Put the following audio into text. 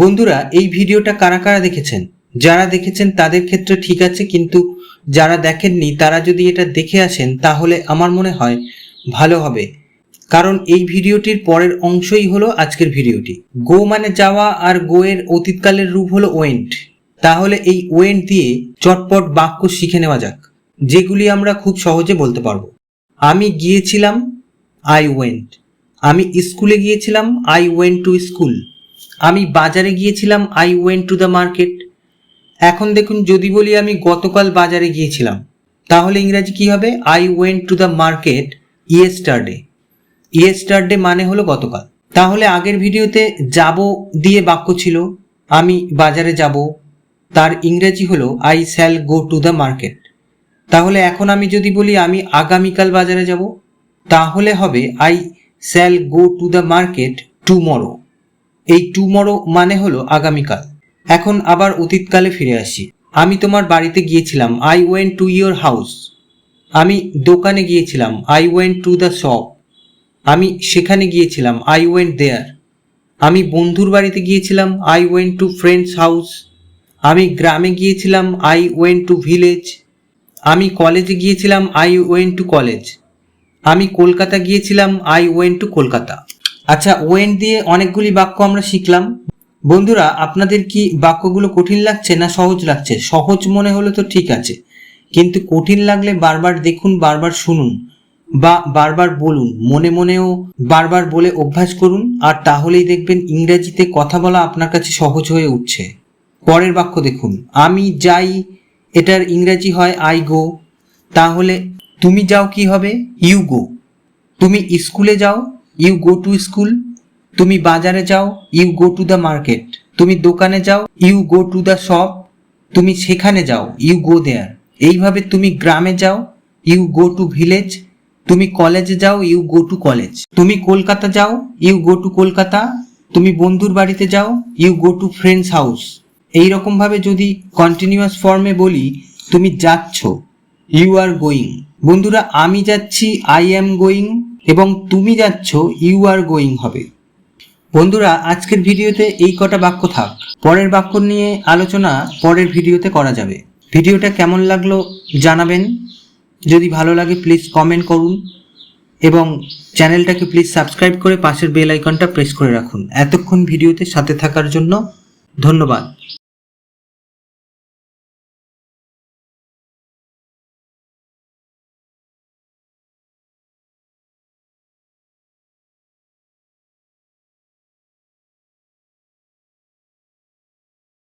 বন্ধুরা, এই ভিডিওটা কারা কারা দেখেছেন? যারা দেখেছেন তাদের ক্ষেত্রে ঠিক আছে, কিন্তু যারা দেখেননি, তারা যদি এটা দেখে আসেন, তাহলে আমার মনে হয় ভালো হবে। কারণ এই ভিডিওটির পরের অংশই হলো আজকের ভিডিওটি। গো মানে যাওয়া আর গো এর অতীতকালের রূপ হলো ওয়েন্ট। তাহলে এই ওয়েন্ট দিয়ে চটপট বাক্য শিখে নেওয়া যাক, যেগুলি আমরা খুব সহজে বলতে পারব। আমি গিয়েছিলাম আই ওয়েন্ট আমি স্কুলে গিয়েছিলাম আই ওয়েন্ট টু স্কুল আমি বাজারে গিয়েছিলাম I went to the market এখন দেখুন, যদি বলি আমি গতকাল বাজারে গিয়েছিলাম, তাহলে ইংরাজি কি হবে? I went to the market yesterday yesterday মানে হলো গতকাল। তাহলে আগের ভিডিওতে যাব দিয়ে বাক্য ছিল, আমি বাজারে যাব, তার ইংরেজি হলো I shall go to the market তাহলে এখন আমি যদি বলি আমি আগামীকাল বাজারে যাব, তাহলে হবে I shall go to the market tomorrow এই টুমরো মানে হলো আগামীকাল। এখন আবার অতীতকালে ফিরে আসি। আমি তোমার বাড়িতে গিয়েছিলাম। I went to your house আমি দোকানে গিয়েছিলাম। I went to the shop আমি সেখানে গিয়েছিলাম। আই ওয়েন দেয়ার আমি বন্ধুর বাড়িতে গিয়েছিলাম। I went to friend's house আমি গ্রামে গিয়েছিলাম। আই ওয়েন টু ভিলেজ আমি কলেজে গিয়েছিলাম। আই ওয়েন টু কলেজ আমি কলকাতা গিয়েছিলাম। I went to Kolkata. আচ্ছা ওয়েন দিয়ে অনেকগুলি বাক্য আমরা শিখলাম। বন্ধুরা, আপনাদের কি বাক্যগুলো কঠিন লাগছে না সহজ লাগছে? সহজ মনে হলে তো ঠিক আছে। কিন্তু কঠিন লাগলে বারবার দেখুন, বারবার শুনুন বা বারবার বলুন। মনে মনেও বারবার বলে অভ্যাস করুন আর তাহলেই দেখবেন ইংরেজিতে কথা বলা আপনার কাছে সহজ হয়ে উঠছে। পরের বাক্য দেখুন। আমি যাই, এটার ইংরেজি হয় আই গো। তাহলে, তুমি যাও কি হবে? You go. তুমি স্কুলে যাও ইউ গো টু স্কুল তুমি বাজারে যাও you go to the market তুমি দোকানে যাও you go to the shop তুমি সেখানে যাও ইউ গো দেয়ার এইভাবে তুমি গ্রামে যাও ইউ গো টু ভিলেজ তুমি কলেজে যাও ইউ গো টু কলেজ তুমি কলকাতা যাও ইউ গো টু কলকাতা. তুমি বন্ধুর বাড়িতে যাও you go to friend's house এই রকম ভাবে যদি কন্টিনিউয়াস ফর্মে বলি, তুমি যাচ্ছ ইউ আর গোয়িং বন্ধুরা, আমি যাচ্ছি আই অ্যাম গোয়িং এবং তুমি যাচ্ছ ইউ আর গোয়িং হবে। বন্ধুরা, আজকের ভিডিওতে এই কটা বাক্য থাক। পরের বাক্য নিয়ে আলোচনা পরের ভিডিওতে করা যাবে। ভিডিওটা কেমন লাগল জানাবেন। যদি ভালো লাগে প্লিজ কমেন্ট করুন এবং চ্যানেলটাকে প্লিজ সাবস্ক্রাইব করে পাশের বেল আইকনটা প্রেস করে রাখুন। এতক্ষণ ভিডিওতে সাথে থাকার জন্য ধন্যবাদ।